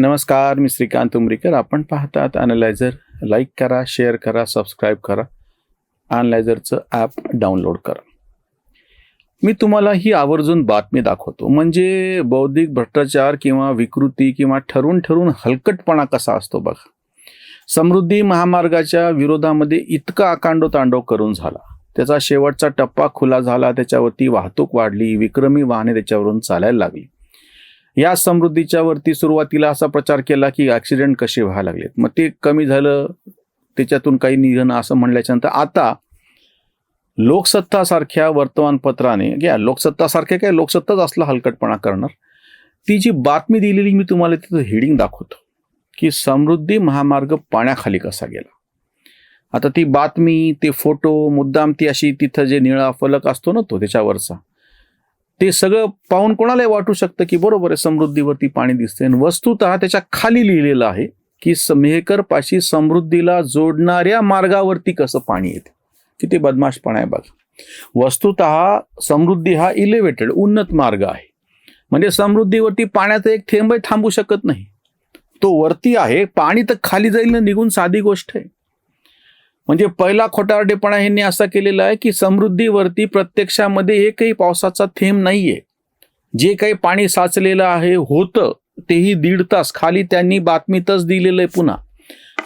नमस्कार मी श्रीकांत उमरीकर. आपण पाहतात अनलायझर लाईक करा शेअर करा सबस्क्राईब करा. अनलायझरचं ॲप डाउनलोड करा. मी तुम्हाला ही आवर्जून बातमी दाखवतो. म्हणजे बौद्धिक भ्रष्टाचार किंवा विकृती किंवा ठरून ठरून हलकटपणा कसा असतो बघा. समृद्धी महामार्गाच्या विरोधामध्ये इतका आकांडो तांडव करून झाला. त्याचा शेवटचा टप्पा खुला झाला त्याच्यावरती वाहतूक वाढली विक्रमी वाहने त्याच्यावरून चालायला लागली. या समृद्धीच्या वरती सुरुवातीला असा प्रचार केला की ॲक्सिडेंट कसे व्हायला लागलेत. मग ते कमी झालं त्याच्यातून काही निघणं असं म्हणल्याच्यानंतर आता लोकसत्तासारख्या वर्तमानपत्राने घ्या लोकसत्तासारख्या काय लोकसत्ताच असला हलकटपणा करणार. ती जी बातमी दिलेली मी तुम्हाला तिथं हेडिंग दाखवतो की समृद्धी महामार्ग पाण्याखाली कसा गेला. आता ती बातमी ते फोटो मुद्दाम ती अशी तिथं जे निळा फलक असतो ना तो त्याच्यावरचा ते सगळं पाहून कोणालाही वाटू शकतं की बरोबर आहे समृद्धीवरती पाणी दिसते आणि वस्तुतः त्याच्याखाली लिहिलेलं आहे की मेहकर पाशी समृद्धीला जोडणाऱ्या मार्गावरती कसं पाणी येते. किती बदमाशपणा आहे बघा. वस्तुतः समृद्धी हा इलेव्हेटेड उन्नत मार्ग आहे. म्हणजे समृद्धीवरती पाण्याचा एक थेंबही थांबू शकत नाही. तो वरती आहे पाणी तर खाली जाईल ना निघून साधी गोष्ट आहे. म्हणजे पहिला खोटारडेपणा यांनी असा केलेला आहे की समृद्धीवरती प्रत्यक्षामध्ये एकही पावसाचा थेंब नाहीये. जे काही पाणी साचलेलं आहे होतं तेही दीड तास. खाली त्यांनी बातमीतच दिलेलं आहे पुन्हा.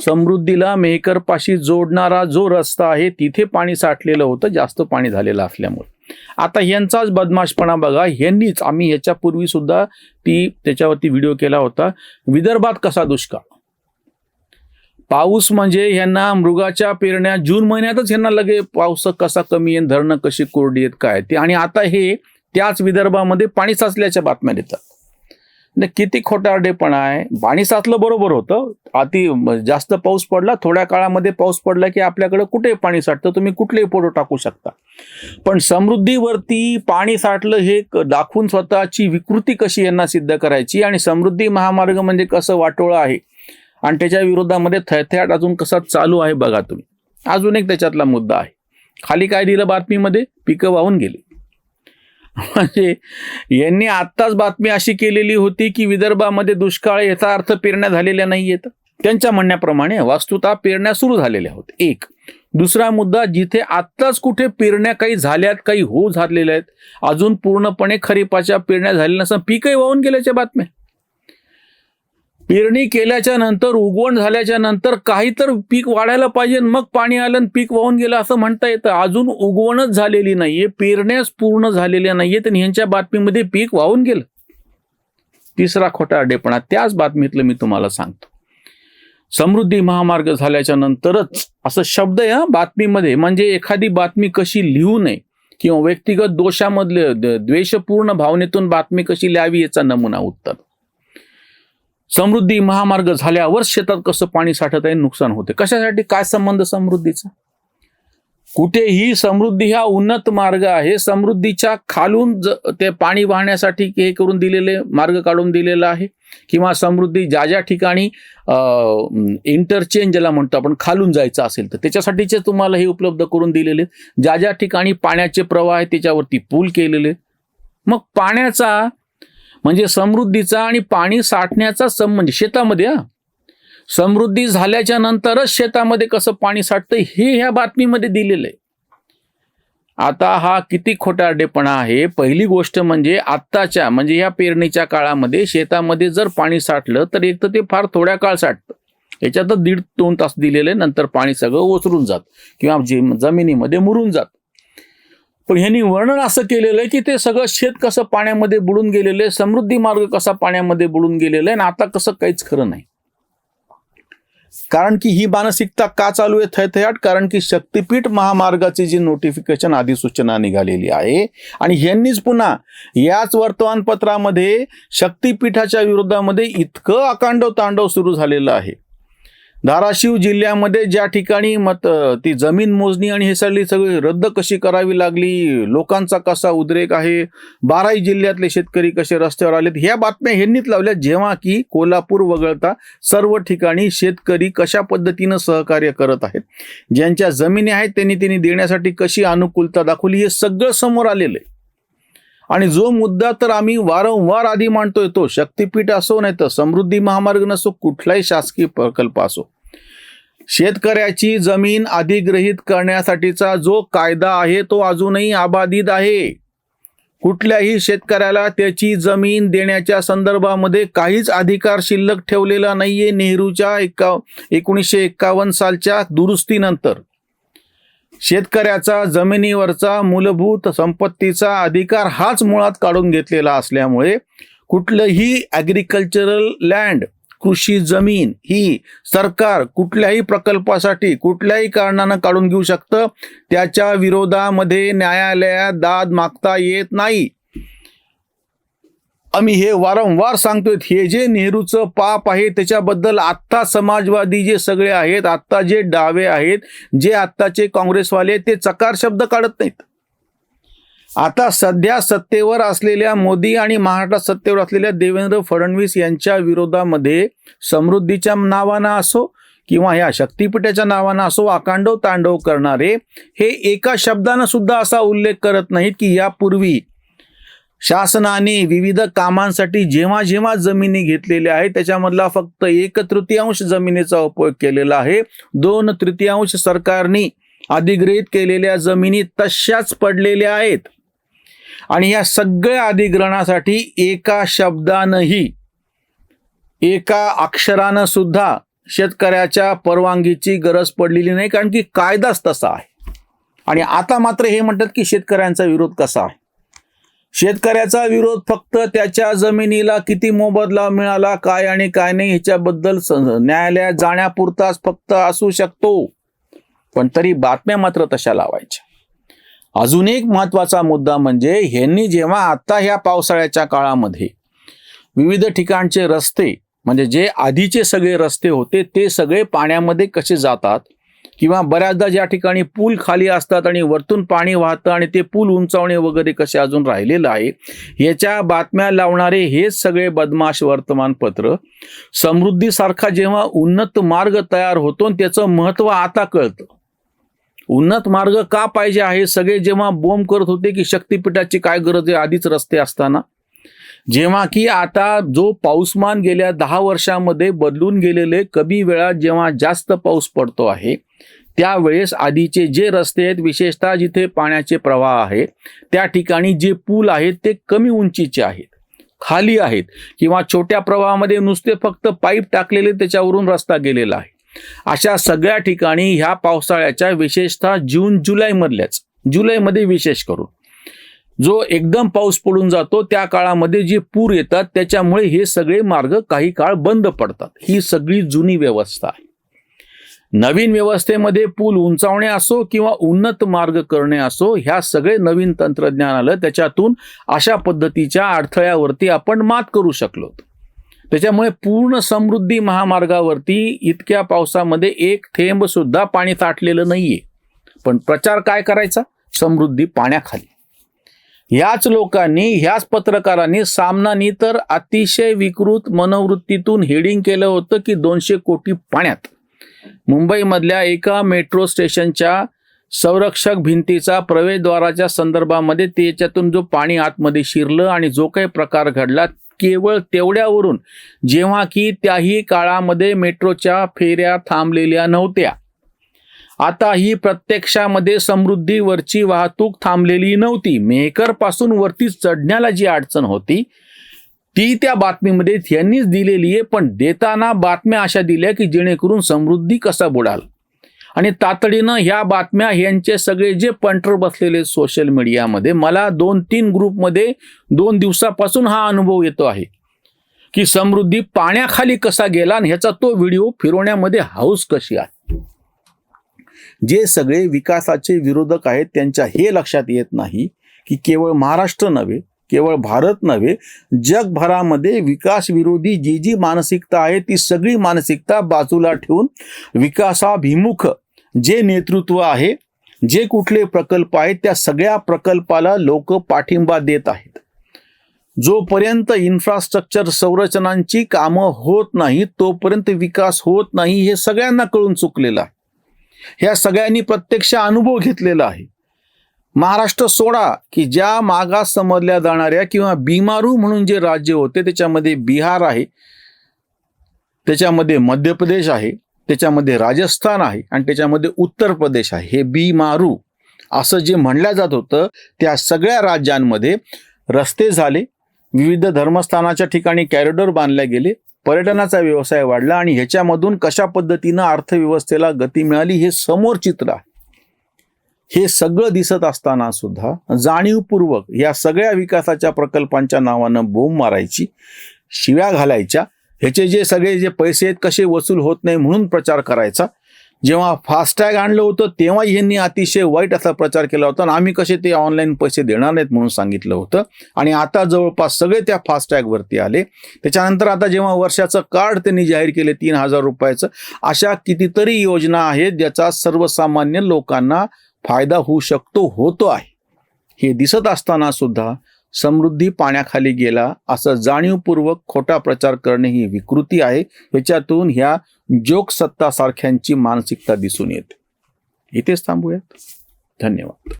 समृद्धीला मेहकरपाशी जोडणारा जो रस्ता आहे तिथे पाणी साठलेलं होतं जास्त पाणी झालेलं असल्यामुळे. आता यांचाच बदमाशपणा बघा. यांनीच आम्ही याच्यापूर्वी सुद्धा ती त्याच्यावरती व्हिडिओ केला होता. विदर्भात कसा दुष्काळ? पाऊस म्हणजे ह्यांना मृगाच्या पेरण्या जून महिन्यातच ह्यांना लगे पाऊस कसा कमी येईन धरणं कशी कोरडी आहेत काय ते आणि आता हे त्याच विदर्भामध्ये पाणी साचल्याच्या बातम्या देतात. न किती खोटारडेपणा आहे. पाणी साचलं बरोबर होतं. अति जास्त पाऊस पडला थोड्या काळामध्ये पाऊस पडला की आपल्याकडे कुठे पाणी साठतं तुम्ही कुठलेही फोटो टाकू शकता. पण समृद्धीवरती पाणी साठलं हे क- दाखवून स्वतःची विकृती कशी यांना सिद्ध करायची आणि समृद्धी महामार्ग म्हणजे कसं वाटोळं आहे आणि त्याच्या विरोधामध्ये थैथयाट अजून कसा चालू आहे बघा तुम्ही. अजून एक त्याच्यातला मुद्दा आहे. खाली काय दिलं बातमीमध्ये? पिकं वाहून गेली. म्हणजे यांनी आत्ताच बातमी अशी केलेली होती की विदर्भामध्ये दुष्काळ याचा अर्थ पेरण्या झालेल्या नाही आहेत त्यांच्या म्हणण्याप्रमाणे वास्तुता पेरण्या सुरू झालेल्या होत्या. एक. दुसरा मुद्दा जिथे आत्ताच कुठे पेरण्या काही झाल्यात काही हो झालेल्या आहेत अजून पूर्णपणे खरीपाच्या पेरण्या झालेल्या नसताना पिकही वाहून गेल्याच्या बातम्या. पेरणी केल्याच्यानंतर उगवण झाल्याच्यानंतर काही तर पीक वाढायला पाहिजे मग पाणी आलं आणि पीक वाहून गेलं असं म्हणता येतं. अजून उगवणच झालेली नाहीये पेरण्यास पूर्ण झालेल्या नाहीयेत आणि ह्यांच्या बातमीमध्ये पीक वाहून गेलं. तिसरा खोटा अडेपणा. त्याच बातमीतलं मी तुम्हाला सांगतो. समृद्धी महामार्ग झाल्याच्या नंतरच असं शब्द आहे हा बातमीमध्ये म्हणजे एखादी बातमी कशी लिहू नये किंवा व्यक्तिगत दोषामधले द्वेषपूर्ण भावनेतून बातमी कशी लिहावी याचा नमुना उत्तर. समृद्धी महामार्ग झाल्यावर शेतात कसं पाणी साठत आहे नुकसान होते. कशासाठी? काय संबंध समृद्धीचा? कुठेही समृद्धी हा उन्नत मार्ग आहे. समृद्धीच्या खालून ज- ते पाणी वाहण्यासाठी हे करून दिलेले मार्ग काढून दिलेला आहे. किंवा समृद्धी ज्या ज्या ठिकाणी इंटरचेंज ज्याला म्हणतो आपण खालून जायचं असेल तर त्याच्यासाठीचे तुम्हाला हे उपलब्ध करून दिलेले. ज्या ज्या ठिकाणी पाण्याचे प्रवाह आहे त्याच्यावरती पूल केलेले. मग पाण्याचा म्हणजे समृद्धीचा आणि पाणी साठण्याचा संबंध म्हणजे शेतामध्ये हा. समृद्धी झाल्याच्या नंतरच शेतामध्ये कसं पाणी साठतं हे ह्या बातमीमध्ये दिलेलं आहे. आता हा किती खोटारडेपणा आहे. पहिली गोष्ट म्हणजे आत्ताच्या म्हणजे ह्या पेरणीच्या काळामध्ये शेतामध्ये जर पाणी साठलं तर एक तर ते फार थोड्या काळ साठतं. याच्यात दीड दोन तास दिलेले नंतर पाणी सगळं ओसरून जात. किंवा जमिनीमध्ये मुरून जात. पण ह्यांनी वर्णन असं केलेलं आहे की ते सगळं शेत कसं पाण्यामध्ये बुडून गेलेलं आहे समृद्धी मार्ग कसा पाण्यामध्ये बुडून गेलेला आहे आणि आता कसं काहीच खरं नाही. कारण की ही मानसिकता का चालू आहे? थयथयाट कारण की शक्तीपीठ महामार्गाची जी नोटिफिकेशन अधिसूचना निघालेली आहे आणि ह्यांनीच पुन्हा याच वर्तमानपत्रामध्ये शक्तीपीठाच्या विरोधामध्ये इतकं अकांडव तांडव सुरू झालेलं आहे. धाराशिव जिल्ह्यामध्ये ज्या ठिकाणी मत ती जमीन मोजणी आणि हे सगळी सगळी रद्द कशी करावी लागली लोकांचा कसा उद्रेक आहे बाराही जिल्ह्यातले शेतकरी कसे रस्त्यावर आलेत ह्या बातम्या ह्यांनीच लावल्या. जेव्हा की कोल्हापूर वगळता सर्व ठिकाणी शेतकरी कशा पद्धतीनं सहकार्य करत आहेत ज्यांच्या जमिनी आहेत त्यांनी त्यांनी देण्यासाठी कशी अनुकूलता दाखवली हे सगळं समोर आलेलं आहे. आणि जो मुद्दा तर आम्ही वारंवार आधी मांडतोय तो शक्तीपीठ असो नाही तर समृद्धी महामार्ग नसो कुठलाही शासकीय प्रकल्प असो. शेतकऱ्याची जमीन अधिग्रहित करण्यासाठीचा जो कायदा आहे तो अजूनही अबाधित आहे. कुठल्याही शेतकऱ्याला त्याची जमीन देण्याच्या संदर्भामध्ये काहीच अधिकार शिल्लक ठेवलेला नाहीये नेहरूच्या एका एकोणीसशे एक्कावन्न सालच्या दुरुस्तीनंतर. शेतकऱ्याचा जमिनीवरचा मूलभूत संपत्तीचा अधिकार हाच मुळात काढून घेतलेला असल्यामुळे कुठलंही ॲग्रिकल्चरल लँड कृषी जमीन ही सरकार कुठल्याही प्रकल्पासाठी कुठल्याही कारणानं काढून घेऊ शकतं? त्याच्या विरोधामध्ये न्यायालयात दाद मागता येत नाही. आम्ही हे वारंवार सांगतोय हे जे नेहरूचं पाप आहे त्याच्याबद्दल आत्ता समाजवादी जे सगळे आहेत आत्ता जे डावे आहेत जे आत्ताचे काँग्रेसवाले ते चकार शब्द काढत नाहीत. आता सध्या सत्तेवर असलेल्या मोदी आणि महाराष्ट्रात सत्तेवर असलेल्या देवेंद्र फडणवीस यांच्या विरोधामध्ये समृद्धीच्या नावानं असो किंवा ह्या शक्तीपीठाच्या नावानं असो आकांडव तांडव करणारे हे एका शब्दानं सुद्धा असा उल्लेख करत नाहीत की यापूर्वी शासनाने विविध कामांसाठी जेव्हा जेव्हा जमिनी घेतलेल्या आहेत त्याच्यामधला फक्त एक तृतीयांश जमिनीचा उपयोग केलेला आहे. दोन तृतीयांश सरकारने अधिग्रहित केलेल्या जमिनी तशाच पडलेल्या आहेत. आणि या सगळ्या अधिग्रहणासाठी एका शब्दानंही एका अक्षरानं सुद्धा शेतकऱ्याच्या परवानगीची गरज पडलेली नाही कारण की कायदाच तसा आहे. आणि आता मात्र हे म्हणतात की शेतकऱ्यांचा विरोध कसा आहे? शेतकऱ्याचा विरोध फक्त त्याच्या जमिनीला किती मोबदला मिळाला काय आणि काय नाही ह्याच्याबद्दल स- न्यायालयात जाण्यापुरताच फक्त असू शकतो. पण तरी बातम्या मात्र तशा लावायच्या. अजून एक महत्त्वाचा मुद्दा म्हणजे ह्यांनी जेव्हा आता ह्या पावसाळ्याच्या काळामध्ये विविध ठिकाणचे रस्ते म्हणजे जे आधीचे सगळे रस्ते होते ते सगळे पाण्यामध्ये कसे जातात किंवा बऱ्याचदा ज्या ठिकाणी पूल खाली असतात आणि वरतून पाणी वाहतं आणि ते पूल उंचावणे वगैरे कसे अजून राहिलेलं आहे याच्या बातम्या लावणारे हेच सगळे बदमाश वर्तमानपत्र. समृद्धीसारखा जेव्हा उन्नत मार्ग तयार होतो आणि त्याचं महत्त्व आता कळतं. उन्नत मार्ग का पाहिजे आहे? सगळे जेव्हा बोंब करत होते की शक्तीपीठाची काय गरज आहे? आधीच रस्ते असताना. जेव्हा की आता जो पाऊसमान गेल्या दहा वर्षामध्ये बदलून गेलेले कमी वेळा जेव्हा जास्त पाऊस पडतो आहे त्यावेळेस आधीचे जे रस्ते आहेत विशेषतः जिथे पाण्याचे प्रवाह आहेत त्या ठिकाणी जे पूल आहेत ते कमी उंचीचे आहेत खाली आहेत किंवा छोट्या प्रवाहामध्ये नुसते फक्त पाईप टाकलेले त्याच्यावरून रस्ता गेलेला आहे. अशा सगळ्या ठिकाणी ह्या पावसाळ्याच्या विशेषतः जून जुलैमधल्याच जुलैमध्ये विशेष करून जो एकदम पाऊस पडून जातो त्या काळामध्ये जे पूर येतात त्याच्यामुळे हे सगळे मार्ग काही काळ बंद पडतात. ही सगळी जुनी व्यवस्था आहे. नवीन व्यवस्थेमध्ये पूल उंचावणे असो किंवा उन्नत मार्ग करणे असो ह्या सगळे नवीन तंत्रज्ञान आलं त्याच्यातून अशा पद्धतीच्या अडथळ्यावरती आपण मात करू शकलो. त्याच्यामुळे पूर्ण समृद्धी महामार्गावरती इतक्या पावसामध्ये एक थेंब सुद्धा पाणी साठलेलं नाहीये. पण प्रचार काय करायचा? समृद्धी पाण्याखाली. ह्याच लोकांनी ह्याच पत्रकारांनी सामनानी तर अतिशय विकृत मनोवृत्तीतून हेडिंग केलं होतं की दोनशे कोटी पाण्यात. मुंबईमधल्या एका मेट्रो स्टेशनच्या संरक्षक भिंतीचा प्रवेशद्वाराच्या संदर्भामध्ये त्याच्यातून जो पाणी आतमध्ये शिरलं आणि जो काही प्रकार घडला केवळ तेवढ्यावरून जेव्हा की त्याही काळामध्ये मेट्रोच्या फेऱ्या थांबलेल्या नव्हत्या. आता ही प्रत्यक्षामध्ये समृद्धीवरची वाहतूक थांबलेली नव्हती. मेकरपासून वरती चढण्याला जी अडचण होती ती त्या बातमीमध्ये त्यांनीच दिलेली आहे पण देताना बातम्या अशा दिल्या की जेणेकरून समृद्धी कसा बुडाल. आणि तातडीनं ह्या बातम्या ह्यांचे सगळे जे पंटर बसलेले सोशल मीडियामध्ये मला दोन तीन ग्रुपमध्ये दोन दिवसापासून हा अनुभव येतो आहे. की समृद्धी पाण्याखाली कसा गेला आणि ह्याचा तो व्हिडिओ फिरवण्यामध्ये हाऊस कशी आहे. जे सगळे विकासाचे विरोधक आहेत त्यांच्या हे लक्षात येत नाही की केवळ महाराष्ट्र नव्हे केवळ भारत नव्हे जगभरामध्ये विकास विरोधी जी जी मानसिकता आहे ती सगळी मानसिकता बाजूला ठेवून विकासाभिमुख जे नेतृत्व आहे जे कुठले प्रकल्प आहेत त्या सगळ्या प्रकल्पाला लोक पाठिंबा देत आहेत. जोपर्यंत इन्फ्रास्ट्रक्चर संरचनांची कामं होत नाही तोपर्यंत विकास होत नाही हे सगळ्यांना कळून चुकलेलं आहे. ह्या सगळ्यांनी प्रत्यक्ष अनुभव घेतलेला आहे. महाराष्ट्र सोडा की ज्या मागास समजल्या जाणाऱ्या किंवा बिमारू म्हणून जे राज्य होते त्याच्यामध्ये बिहार आहे त्याच्यामध्ये मध्य प्रदेश आहे त्याच्यामध्ये राजस्थान आहे आणि त्याच्यामध्ये उत्तर प्रदेश आहे. हे बिमारू असं जे म्हणलं जात होतं त्या सगळ्या राज्यांमध्ये रस्ते झाले विविध धर्मस्थानाच्या ठिकाणी कॅरिडॉर बांधले गेले पर्यटनाचा व्यवसाय वाढला आणि ह्याच्यामधून कशा पद्धतीनं अर्थव्यवस्थेला गती मिळाली हे समोर चित्र आहे. हे सगळं दिसत असताना सुद्धा जाणीवपूर्वक या सगळ्या विकासाच्या प्रकल्पांच्या नावानं बोंब मारायची शिव्या घालायच्या. ह्याचे जे सगळे जे पैसे आहेत कसे वसूल होत नाही म्हणून प्रचार करायचा. जेव्हा फास्टॅग आणलं होतं तेव्हा यांनी अतिशय वाईट असा प्रचार केला होता. आणि आम्ही कसे ते ऑनलाईन पैसे देणार नाहीत म्हणून सांगितलं होतं. आणि आता जवळपास सगळे त्या फास्टॅगवरती आले. त्याच्यानंतर आता जेव्हा वर्षाचं कार्ड त्यांनी जाहीर केले तीन हजार रुपयाचं अशा कितीतरी योजना आहेत ज्याचा सर्वसामान्य लोकांना फायदा होऊ शकतो होतो आहे. हे दिसत असताना सुद्धा समृद्धी पाण्याखाली गेला असं जाणीवपूर्वक खोटा प्रचार करणे ही विकृती आहे. याच्यातून ह्या जोक मानसिकता दिसून येते. इथेच थांबूयात. धन्यवाद.